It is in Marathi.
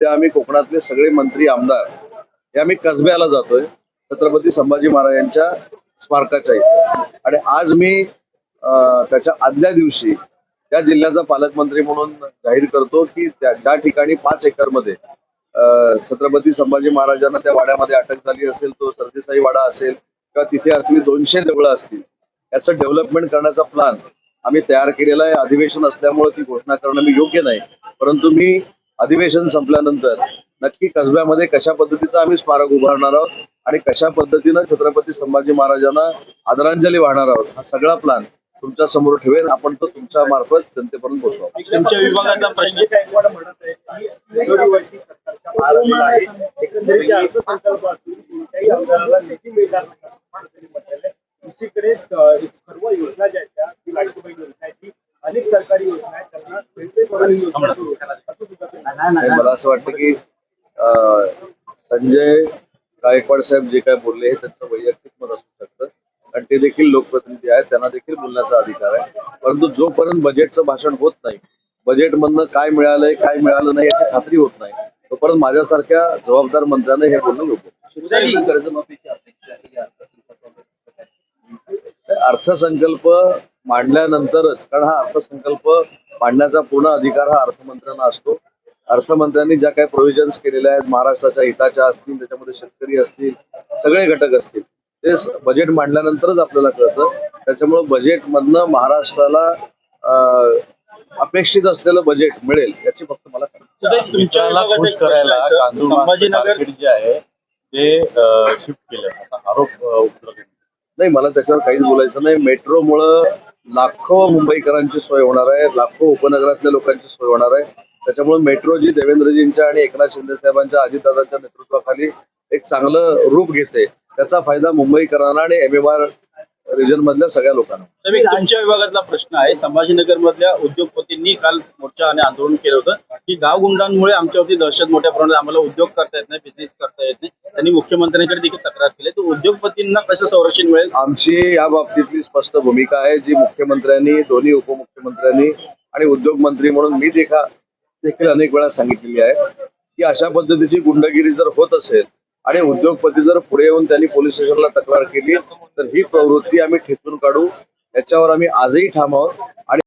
ते आम्ही कोकणातले सगळे मंत्री आमदार हे आम्ही कसब्याला जातोय छत्रपती संभाजी महाराजांच्या स्मारकाच्या इथे. आणि आज मी त्याच्या आदल्या दिवशी त्या जिल्ह्याचा पालकमंत्री म्हणून जाहीर करतो की त्या ज्या ठिकाणी पाच एकरमध्ये छत्रपती संभाजी महाराजांना त्या वाड्यामध्ये अटक झाली असेल तो सरदेसाई वाडा असेल किंवा तिथे असली दोनशे देवळं असतील याचं डेव्हलपमेंट करण्याचा प्लॅन आम्ही तयार केलेला आहे. अधिवेशन असल्यामुळे ती घोषणा करणं मी योग्य नाही. परंतु मी अधिवेशन संपल्यानंतर नक्की कसब्यामध्ये कशा पद्धतीचं आम्ही स्मारक उभारणार आहोत आणि कशा पद्धतीनं छत्रपती संभाजी महाराजांना आदरांजली वाहणार आहोत हा सगळा प्लॅन तुमच्यासमोर ठेवेल. आपण तो तुमच्या मार्फत जनतेपर्यंत तुमच्या विभागाचा प्रश्न. गायकवाड म्हणत आहे म्हटलेलं आहे. दुसरीकडे सर्व योजना ज्या आहेत त्या योजना अनेक सरकारी योजना आहेत त्यांना आणि मला असं वाटतं की अं, संजय गायकवाड साहेब जे काय बोलले हे त्यांचं वैयक्तिक मत असू शकतं. आणि ते देखील लोकप्रतिनिधी आहेत त्यांना देखील बोलण्याचा अधिकार आहे. परंतु जोपर्यंत बजेटचं भाषण होत नाही बजेटमधनं काय मिळालंय काय मिळालं नाही याची खात्री होत नाही तोपर्यंत माझ्यासारख्या जबाबदार मंत्र्यांना हे बोलणं कर्जमाफीची. तर अर्थसंकल्प मांडल्यानंतरच कारण हा अर्थसंकल्प मांडण्याचा पूर्ण अधिकार हा अर्थमंत्र्यांना असतो. अर्थमंत्र्यांनी ज्या काही प्रोव्हिजन्स केलेल्या आहेत महाराष्ट्राच्या हिताच्या असतील त्याच्यामध्ये शेतकरी असतील सगळे घटक असतील ते बजेट मांडल्यानंतरच आपल्याला कळतं. त्याच्यामुळे बजेटमधनं महाराष्ट्राला अपेक्षित असलेलं बजेट मिळेल याची फक्त मला खुश करायला संभाजीनगर जे आहे ते शिफ्ट केलं. आरोप नाही मला त्याच्यावर काहीच बोलायचं नाही. मेट्रोमुळं लाखो मुंबईकरांची सोय होणार आहे लाखो उपनगरातल्या लोकांची सोय होणार आहे. त्याच्यामुळे मेट्रो जी देवेंद्रजींच्या आणि एकनाथ शिंदे साहेबांच्या अजितदादांच्या नेतृत्वाखाली एक चांगलं रूप घेते त्याचा फायदा मुंबईकरांना आणि एम एम आर रिजन मधल्या सगळ्या लोकांना. तुमच्या विभागातला प्रश्न आहे संभाजीनगर मधल्या उद्योगपतींनी काल मोर्चा आणि आंदोलन केलं होतं. की गाव गुंडांमुळे आमच्यावरती दहशत मोठ्या प्रमाणात आम्हाला उद्योग करता येत नाही बिझनेस करता येत नाही. त्यांनी मुख्यमंत्र्यांकडे देखील तक्रार केली. तर उद्योगपतींना कसं संरक्षण मिळेल? आमची या बाबतीतली स्पष्ट भूमिका आहे जी मुख्यमंत्र्यांनी दोन्ही उपमुख्यमंत्र्यांनी आणि उद्योग मंत्री म्हणून मी देखा देखील अनेक वेळा सांगितलेली आहे की अशा पद्धतीची गुंडगिरी जर होत असेल आणि उद्योगपती जर पुढे येऊन त्यांनी पोलीस स्टेशनला तक्रार केली तर ही प्रवृत्ती आम्ही ठेचून काढू. याच्यावर आम्ही आजही ठाम आहोत. आणि